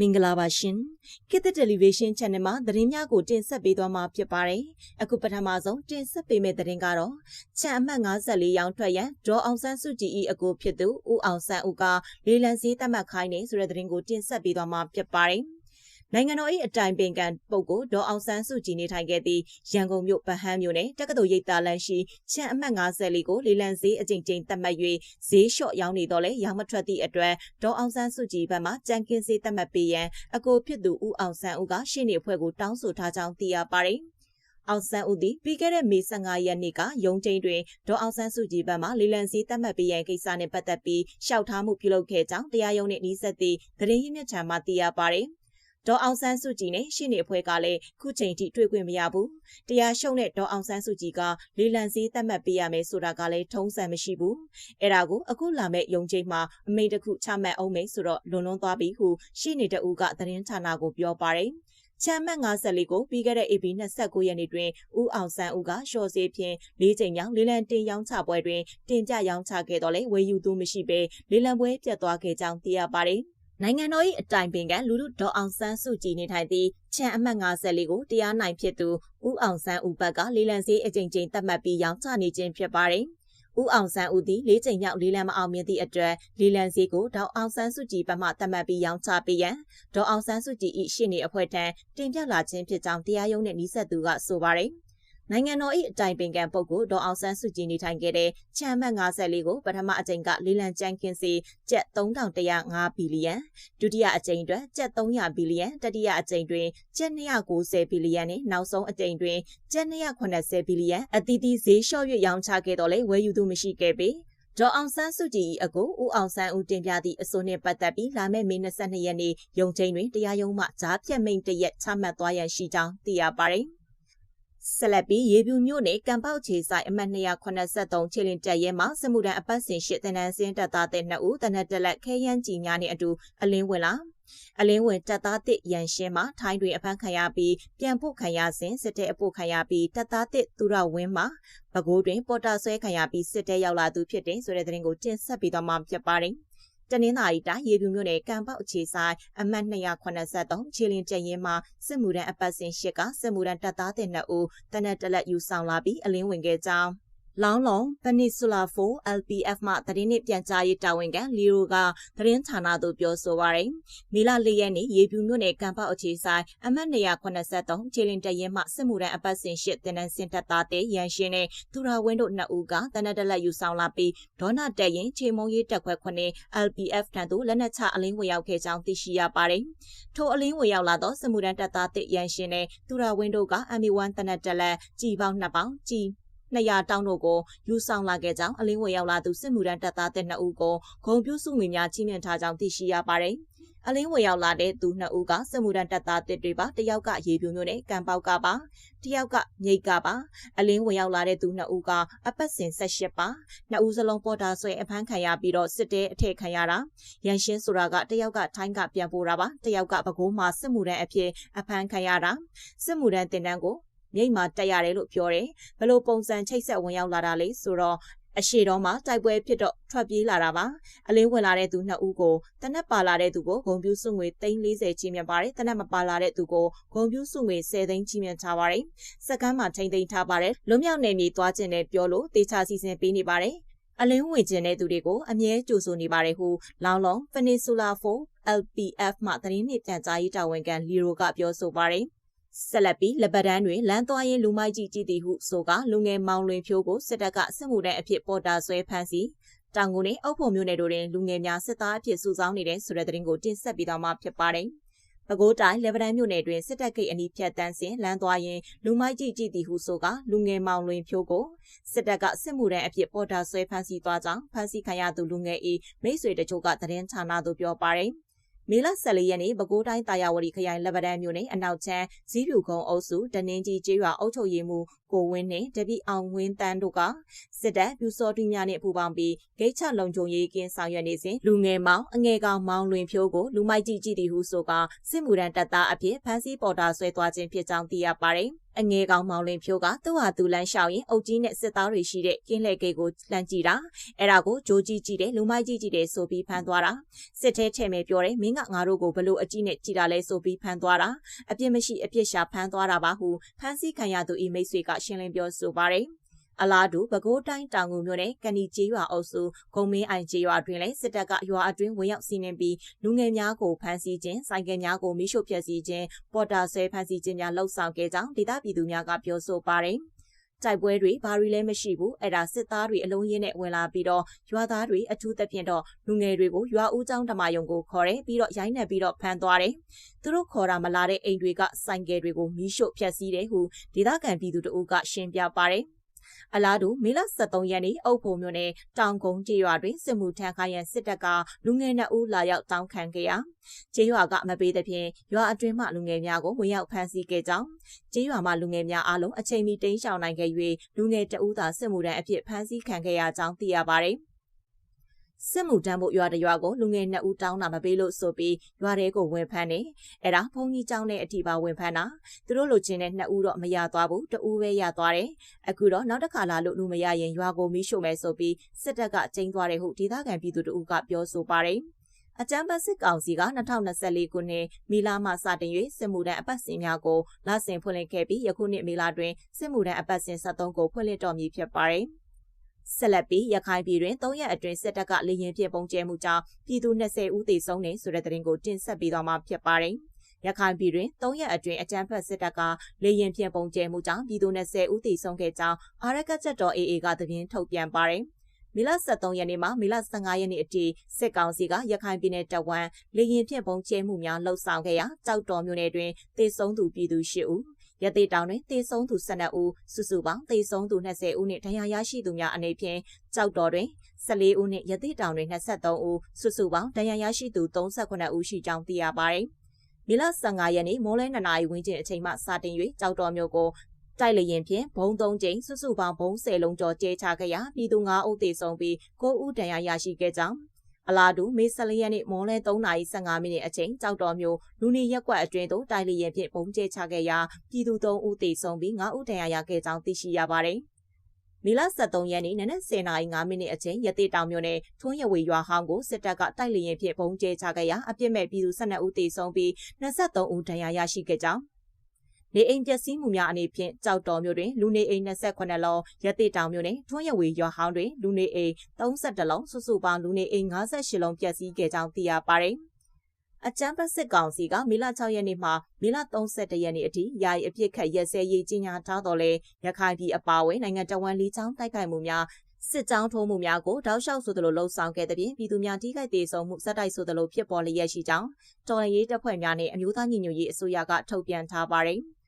မင်္ဂလာပါရှင်ခေတ်သစ်တယ်လီဗေးရှင်း channel မှာသတင်းများကိုတင်ဆက်ပေးသွားမှာဖြစ်ပါတယ်အခုပထမဆုံးတင်ဆက်ပေးမယ့်သတင်းကတော့ချန်အမှတ်54ရောင်းထွက်ရန်ဒေါ်အောင်ဆန်းစုကြည်၏အကိုဖြစ်သူဦးအောင်ဆန်းဦးကလေလံစည်းတတ်မှတ်ခိုင်းနေဆိုတဲ့သတင်းကိုတင်ဆက်ပေးသွားမှာဖြစ်ပါတယ် နိုင်ငံတော်၏အတိုင်ပင်ခံပုဂ္ဂိုလ်ဒေါ်အောင်ဆန်းစုကြည်နေထိုင်ခဲ့သည့်ရန်ကုန်မြို့ဗဟန်းမြို့နယ်တက္ကသိုလ်ရိပ်သာလမ်းရှိချန်အမှတ်54ကိုလေလံဈေးအကြိမ်ကြိမ်သတ်မှတ်၍ဈေးလျှော့ရောင်းနေတော့လဲရောင်းမထွက်သည့်အတွက်ဒေါ်အောင်ဆန်းစုကြည်ဘက်မှကြံကင်းဈေးသတ်မှတ်ပေးရန်အကိုဖြစ်သူဦးအောင်ဆန်းဦးကရှင်းနေအဖွဲ့ကိုတောင်းဆိုထားကြောင်းသိရပါတယ်။အောင်ဆန်းဦးသည်ပြီးခဲ့တဲ့မေ15ရက်နေ့ကရုံးချိန်တွင်ဒေါ်အောင်ဆန်းစုကြည်ဘက်မှလေလံစည်းတတ်မှတ်ပေးရန်ကိစ္စနှင့်ပတ်သက်ပြီးရှောက်ထားမှုပြုလုပ်ခဲ့ကြောင်းတရားရုံးနှင့်နှီးဆက်သည့်သတင်းရင်းမြစ်ထံမှသိရပါတယ်။ ဒေါ်အောင်ဆန်းစုကြည်နဲ့ရှင်းနေအဖွဲ့ကလည်းခုချိန်ထိတွေ့ခွင့်မရဘူး။တရားရှုံးတဲ့ဒေါ်အောင်ဆန်းစုကြည်ကလေလံစည်းသတ်မှတ်ပေးရမယ်ဆိုတာကလည်းထုံးစံမရှိဘူး။အဲ့ဒါကိုအခုလာမဲ့ယုံချိန်မှာအမိန့်တစ်ခုချမှတ်အောင်မယ်ဆိုတော့လွန်လွန်းသွားပြီဟုရှင်းနေတဲ့ဦးကသတင်းဌာနကိုပြောပါတယ်။ချမ်းမတ်54ကိုပြီးခဲ့တဲ့ AB 29ရက်နေ့တွင်ဦးအောင်ဆန်းဦးကရှော့စေးဖြင့်၄ချိန်မြောက်လေးလံတင်ရောင်းချပွဲတွင်တင်ပြရောင်းချခဲ့တော့လဲဝယ်ယူသူမရှိဘဲလေးလံပွဲပြတ်သွားခဲ့ကြောင်းသိရပါတယ်။ နိုင်ငံတော်၏အတိုင်ပင်ခံလူလူဒေါ်အောင်ဆန်းစုကြည်နေထိုင်သည့်ချန်အမှတ်54ကိုတရားနိုင်ဖြစ်သူဦးအောင်ဆန်းဦးဘက်ကလေးလံစည်းအကြိမ်ကြိမ်သတ်မှတ်ပြီးရောင်းချနေခြင်းဖြစ်ပါတယ်။ဦးအောင်ဆန်းဦးသည်လေးချိန်မြောက်လေးလံမအောင်မြင်သည့်အတွက်လေးလံစည်းကိုဒေါအောင်ဆန်းစုကြည်ဘက်မှသတ်မှတ်ပြီးရောင်းချပေးရန်ဒေါအောင်ဆန်းစုကြည်၏ရှင်းနေအဖွဲ့ထံတင်ပြလာခြင်းဖြစ်ကြောင်းတရားရုံးနှင့်နှိဆက်သူကဆိုပါတယ်။ နိုင်ငံတော်၏အတိုင်ပင်ခံပုဂ္ဂိုလ်ဒေါအောင်ဆန်းစုကြည်နေထိုင်ခဲ့တဲ့ချမ်းမှတ်54ကိုပထမအကြိမ်ကလေးလံကြမ်းကင်းစီကျပ်3105ဘီလီယံဒုတိယအကြိမ်တွင်ကျပ်300ဘီလီယံတတိယအကြိမ်တွင်ကျပ်290ဘီလီယံနဲ့နောက်ဆုံးအကြိမ်တွင်ကျပ်280ဘီလီယံအသီးသီးဈေးလျှော့၍ရောင်းချခဲ့တော့လဲဝယ်ယူသူမရှိခဲ့ပေဒေါ်အောင်ဆန်းစုကြည်၏အကိုဦးအောင်ဆန်းဦးတင်ပြသည့်အဆိုနှင့်ပတ်သက်ပြီးလာမယ့်မေ22ရက်နေ့ရုံချိန်တွင်တရားရုံးမှကြားဖြတ်မိန့်တရက်ချမှတ်သွားရန်ရှိကြောင်းသိရပါသည် ဆက်လက်ပြီးရေပြူမြို့နယ်ကံပေါက်ခြေဆိုင်အမှတ်283ခြေလင်တက်ရဲမှာစမှုတန်းအပတ်စဉ်ရှစ်တန်းတန်းစင်းတပ်သားတဲ့နှစ်ဦးတနက်တက်လက်ခဲယမ်းကြီးများနဲ့အတူအလင်းဝင်လာအလင်းဝင်တပ်သားတစ်ရန်ရှင်းမှာထိုင်းတွင်အဖမ်းခံရပြီးပြန်ဖို့ခံရစဉ်စစ်တဲ့အဖို့ခံရပြီးတပ်သားတစ်သူရဝင်းမှာပဲခူးတွင်ပေါ်တာဆွဲခံရပြီးစစ်တဲ့ရောက်လာသူဖြစ်တဲ့ဆိုတဲ့သတင်းကိုတင်ဆက်ပေးသွားမှာဖြစ်ပါတယ်။ တနင်္သာရီတိုင်းရေပြူမြို့နယ်ကံပေါက်အခြေဆိုင်အမှတ်283ခြေလင်းကျရင်မှာစစ်မှုထမ်းအပတ်စဉ်ရှစ်ကစစ်မှုထမ်းတပ်သားတဲ့နှစ်ဦးတနက်တလက်ယူဆောင်လာပြီးအလင်းဝင်ခဲ့ကြောင်း လောင်းလုံး Peninsula 4 LPF မှသတင်းနှင့်ပြန်ကြားရေးတာဝန်ခံလီယိုကသတင်းဌာနသို့ပြောဆိုပါရယ်။မေလ၄ရက်နေ့ရေပြူမြို့နယ်ကံပေါက်အခြေဆိုင်အမှတ်283ခြေလင်တရင်မှစစ်မှုထမ်းအပတ်စဉ်ရှစ်တင်နန်းစင်တပ်သားတဲ့ရန်ရှင်နဲ့သူရာဝင်းတို့နှစ်ဦးကတနက်တလက်ယူဆောင်လာပြီးဒေါနာတက်ရင်ခြေမုံရေးတက်ခွဲခွနဲ့ LPF ထံသို့လက်နက်ချအလင်းဝင်ရောက်ခဲ့ကြောင်းသိရှိရပါတယ်။ထိုအလင်းဝင်ရောက်လာသောစစ်မှုထမ်းတပ်သားတဲ့ရန်ရှင်နဲ့သူရာဝင်းတို့က MA1 တနက်တက်လက်ကြည်ပေါင်းနှစ်ပေါင်းကြည် 200တောင်းတို့ကိုယူဆောင်လာခဲ့ကြောင်းအလင်းဝင်ရောက်လာသူစစ်မှုထမ်းတပ်သားတဲ့2ဦးကိုဂုံပြူစုငွေများကြီးမြင့်ထားကြောင်းသိရှိရပါတယ်။အလင်းဝင်ရောက်လာတဲ့သူ2ဦးကစစ်မှုထမ်းတပ်သားတစ်တွေပါတယောက်ကရေပြိုမျိုးနဲ့ကံပေါက်ကပါတယောက်ကမြိတ်ကပါအလင်းဝင်ရောက်လာတဲ့သူ2ဦးကအပတ်စဉ်18ပါ2ဦးစလုံးပေါ်တာဆွဲအဖမ်းခံရပြီးတော့စစ်တဲအထက်ခံရတာရန်ရှင်းဆိုတာကတယောက်ကထိုင်းကပြန်ပို့တာပါတယောက်ကပဲခူးမှာစစ်မှုထမ်းအဖြစ်အဖမ်းခံရတာစစ်မှုထမ်းတင်တန်းကို မြိတ်မှာတက်ရတယ်လို့ပြောတယ်ဘလို့ပုံစံချိတ်ဆက်ဝင်ရောက်လာတာလေဆိုတော့အရှိတော်မှာတိုက်ပွဲဖြစ်တော့ထွက်ပြေးလာတာပါအလင်းဝင်လာတဲ့သူနှစ်ဦးကိုတနက်ပါလာတဲ့သူကိုဂုံပြူစုငွေ340ချီးမြှင့်ပါတယ်တနက်မပါလာတဲ့သူကိုဂုံပြူစုငွေ10သိန်းချီးမြှင့်ထားပါတယ်စက္ကန်းမှာထိမ့်သိမ်းထားပါတယ်လွမြောက်နယ်မြေသွားခြင်းနဲ့ပြောလို့တေချာစီစဉ်ပေးနေပါတယ်အလင်းဝင်ခြင်းတဲ့သူတွေကိုအမြဲကြိုဆိုနေပါတယ်ဟုလောင်လုံ Peninsula 4 LPF မှသတင်းနှင့်ပြန်ကြားရေးတာဝန်ခံလီရိုကပြောဆိုပါတယ် ဆက်လက်ပြီးလက်ပတန်းတွင်လမ်းသွားရင်လူမိုက်ကြီးကြည့်သည်ဟုဆိုကလူငယ်မောင်လွင်ဖြိုးကိုစစ်တပ်ကစစ်မှုထမ်းအဖြစ်ပေါ်တာဆွဲဖမ်းဆီးတောင်ကုန်နဲ့အုပ်ဖို့မျိုးနယ်တို့တွင်လူငယ်များစစ်သားအဖြစ်စုဆောင်းနေတဲ့ဆိုတဲ့သတင်းကိုတင်ဆက်ပေးသွားမှာဖြစ်ပါတယ်။ပဲခူးတိုင်းလက်ပတန်းမြို့နယ်တွင်စစ်တပ်ကိတ်အနီးဖြတ်တန်းစဉ်လမ်းသွားရင်လူမိုက်ကြီးကြည့်သည်ဟုဆိုကလူငယ်မောင်လွင်ဖြိုးကိုစစ်တပ်ကစစ်မှုထမ်းအဖြစ်ပေါ်တာဆွဲဖမ်းဆီးသွားကြောင်းဖမ်းဆီးခံရသူလူငယ်၏မိတ်ဆွေတချို့ကသတင်းဌာနသို့ပြောပါတယ်။ မေလ14ရက်နေ့ပဲခူးတိုင်းတာယာဝတီခရိုင်လက်ပတန်းမြို့နယ်အနောက်ချမ်းဇီးဖြူကုန်းအုပ်စုတနင်းကြီးကျေးရွာအုပ်ချုပ်ရေးမှူးကိုဝင်းနှင့်တပိအောင်ဝင်းတန်းတို့ကစစ်တပ်ပြူစောတွင်းများနှင့်ပူးပေါင်းပြီးဂိတ်ချလုံခြုံရေးကင်းဆောင်ရွက်နေစဉ်လူငယ်မောင်အငယ်ကောင်မောင်လွင်ဖြိုးကိုလူမိုက်ကြီးကြည့်သည်ဟုဆိုကစစ်မှုထမ်းတပ်သားအဖြစ်ဖမ်းဆီးပေါ်တာဆွဲသွားခြင်းဖြစ်ကြောင်းသိရပါတယ်။ အအငယ်ကောင်မောင်လင်းဖြိုးကသူ့ဟာသူလမ်းလျှောက်ရင်အုတ်ကြီးနဲ့စစ်သားတွေရှိတဲ့ကင်းလှည့်ဂိတ်ကိုလှမ်းကြည့်တာအဲ့ဒါကိုဂျိုးကြီးကြည့်တယ်လူမိုက်ကြီးကြည့်တယ်ဆိုပြီးဖမ်းသွားတာစစ်သေးထဲမဲ့ပြောတယ်မင်းကငါတို့ကိုဘလို့အကြည့်နဲ့ကြည်တာလဲဆိုပြီးဖမ်းသွားတာအပြစ်မရှိအပြစ်ရှာဖမ်းသွားတာပါဟုဖမ်းဆီးခံရသူဤမိတ်ဆွေကရှင်းလင်းပြောဆိုပါတယ် အလားတူပဲခူးတိုင်းတောင်ငူမြို့နယ်ကဏီကျေးရွာအုပ်စုဂုံမင်းအိုင်ကျေးရွာတွင်လည်းစစ်တပ်ကရွာအတွင်းဝင်ရောက်စီးနင်းပြီးလူငယ်များကိုဖမ်းဆီးခြင်းဆိုင်ကယ်များကိုမိရှို့ဖျက်ဆီးခြင်းပေါ်တာဆွဲဖမ်းဆီးခြင်းများလှုပ်ဆောင်ခဲ့ကြောင်းဒေသပြည်သူများကပြောဆိုပါတယ်တိုက်ပွဲတွေဘာတွေလည်းမရှိဘူးအဲ့ဒါစစ်သားတွေအလုံးရင်းနဲ့ဝင်လာပြီးတော့ရွာသားတွေအထူးသဖြင့်တော့လူငယ်တွေကိုရွာဦးကျောင်းဓမ္မယုံကိုခေါ်တယ်ပြီးတော့ရိုင်းနှက်ပြီးတော့ဖမ်းသွားတယ်သူတို့ခေါ်တာမလာတဲ့အိမ်တွေကဆိုင်ကယ်တွေကိုမီးရှို့ဖျက်ဆီးတယ်ဟုဒေသခံပြည်သူတို့ကရှင်းပြပါတယ် အလားတူမေလ23ရက်နေ့အုပ်ဖို့မြို့နယ်တောင်ကုန်းကျေးရွာတွင်စစ်မှုထမ်းခိုင်းရန်စစ်တပ်ကလူငယ်2ဦးလာရောက်တောင်းခံခဲ့ရာကျေးရွာကမပေးသဖြင့်ရွာအတွင်းမှလူငယ်များကိုဝင်ရောက်ဖမ်းဆီးခဲ့ကြောင်းကျေးရွာမှလူငယ်များအားလုံးအချိန်မီတိမ်းရှောင်နိုင်ခဲ့၍လူငယ်2ဦးသာစစ်မှုထမ်းအဖြစ်ဖမ်းဆီးခံခဲ့ရကြောင်းသိရပါတယ်။ စစ်မှုတန်းဖို့ရွာတရွာကိုလူငယ်နှစ်ဦးတောင်းတာမပေးလို့ဆိုပြီးရွာထဲကိုဝင်ဖမ်းနေအဲ့ဒါဘုံကြီးကျောင်းနဲ့အထီပါဝင်ဖမ်းတာသူတို့လိုချင်တဲ့နှစ်ဦးတော့မရသွားဘူးတဦးပဲရသွားတယ်အခုတော့နောက်တစ်ခါလာလို့လူမရရင်ရွာကိုမီးရှို့မယ်ဆိုပြီးစစ်တပ်ကကျင်းသွားတယ်ဟုဒေသခံပြည်သူတို့ကပြောဆိုပါတယ်အကြမ်းဖက်စစ်ကောင်စီက2024ခုနှစ်မီလာမှစတင်၍စစ်မှုထမ်းအပတ်စဉ်များကိုလဆင်ဖွင့်လှစ်ခဲ့ပြီးယခုနှစ်မီလာတွင်စစ်မှုထမ်းအပတ်စဉ်73ကိုဖွင့်လှစ်တော်မူဖြစ်ပါတယ်။ ဆက်လက်ပြီးရခိုင်ပြည်တွင်၃ရက်အတွင်းစစ်တပ်ကလေရင်ပြပုံကျဲမှုကြောင့်ပြည်သူ20ဦးသေဆုံးတယ်ဆိုတဲ့သတင်းကိုတင်ဆက်ပေးသွားမှာဖြစ်ပါတယ်။ရခိုင်ပြည်တွင်၃ရက်အတွင်းအကြမ်းဖက်စစ်တပ်ကလေရင်ပြပုံကျဲမှုကြောင့်ပြည်သူ20ဦးသေဆုံးခဲ့ကြောင်းအာရကချက်တော် AA ကသတင်းထုတ်ပြန်ပါတယ်။မီလ23ရက်နေ့မှမီလ15ရက်နေ့အထိစစ်ကောင်စီကရခိုင်ပြည်နယ်တဝမ်းလေရင်ဖြင့်ပုံကျဲမှုများလှုပ်ဆောင်ခဲ့ရာကြောက်တော်မြို့နယ်တွင်သေဆုံးသူပြည်သူ၈ဦး ရသေးတောင်တွင်တေဆုံးသူ12ဦးစုစုပေါင်းတေဆုံးသူ20ဦးနှင့်ဒဏ်ရာရရှိသူများအနေဖြင့်ကြောက်တော်တွင်14ဦးနှင့်ရသေးတောင်တွင်23ဦးစုစုပေါင်းဒဏ်ရာရရှိသူ38ဦးရှိကြောင်းသိရပါသည်။မီလ15ရက်နေ့မိုးလဲ2နာရီဝန်းကျင်အချိန်မှစတင်၍ကြောက်တော်မျိုးကိုတိုက်လျင်ဖြင့်ဘုံ၃ကြိမ်စုစုပေါင်းဘုံ10လုံးကျော်ကျဲချခဲ့ရာပြည်သူ9ဦးသေဆုံးပြီး9ဦးဒဏ်ရာရရှိခဲ့ကြောင်း အလားတူမေ14ရက်နေ့မွန်လဲ3:15မိနစ်အချိန်ကြောက်တော်မျိုးလူနေရက်ကွက်အတွင်းသို့တိုင်လျင်ဖြင့်ပုံကျဲချခဲ့ရာပြည်သူ3ဦးသေဆုံးပြီး9ဦးဒဏ်ရာရခဲ့ကြောင်းသိရှိရပါတယ်။မီလ73ရက်နေ့နနက်10:05မိနစ်အချိန်ရတိတောင်မြို့နယ်ထွန်းရဝေရွာဟောင်းကိုစစ်တပ်ကတိုက်လျင်ဖြင့်ပုံကျဲချခဲ့ရာအပြစ်မဲ့ပြည်သူ12ဦးသေဆုံးပြီး23ဦးဒဏ်ရာရရှိခဲ့ကြောင်း နေအိမ်ပျက်စီးမှုများအနေဖြင့်ကြောက်တော်မြို့တွင်လူနေအိမ်28လုံးရတိတောင်မြို့နယ်ထွန်းရဝေရွာဟောင်းတွင်လူနေအိမ်32လုံးစုစုပေါင်းလူနေအိမ်58လုံးပျက်စီးခဲ့ကြောင်းသိရပါတယ်။အကြမ်းဖက်စစ်ကောင်စီကမေလ6ရက်နေ့မှမေလ31ရက်နေ့အထိယာယီအပြစ်ခတ်ရက်စဲရေးကြီးညာထားတော်လဲရခိုင်ပြည်အပါအဝင်နိုင်ငံတော်ဝန်လေးချောင်းတိုက်ခိုက်မှုများစစ်ကြောင်းထိုးမှုများကိုတောက်လျှောက်ဆိုသလိုလှုံ့ဆော်ခဲ့တဲ့ပြင်ပြည်သူများထိခိုက်ဒေဆုံးမှုစက်တိုက်ဆိုသလိုဖြစ်ပေါ်လျက်ရှိကြောင်းတော်လှန်ရေးတပ်ဖွဲ့များနဲ့အမျိုးသားညီညွတ်ရေးအစိုးရကထုတ်ပြန်ထားပါတယ်။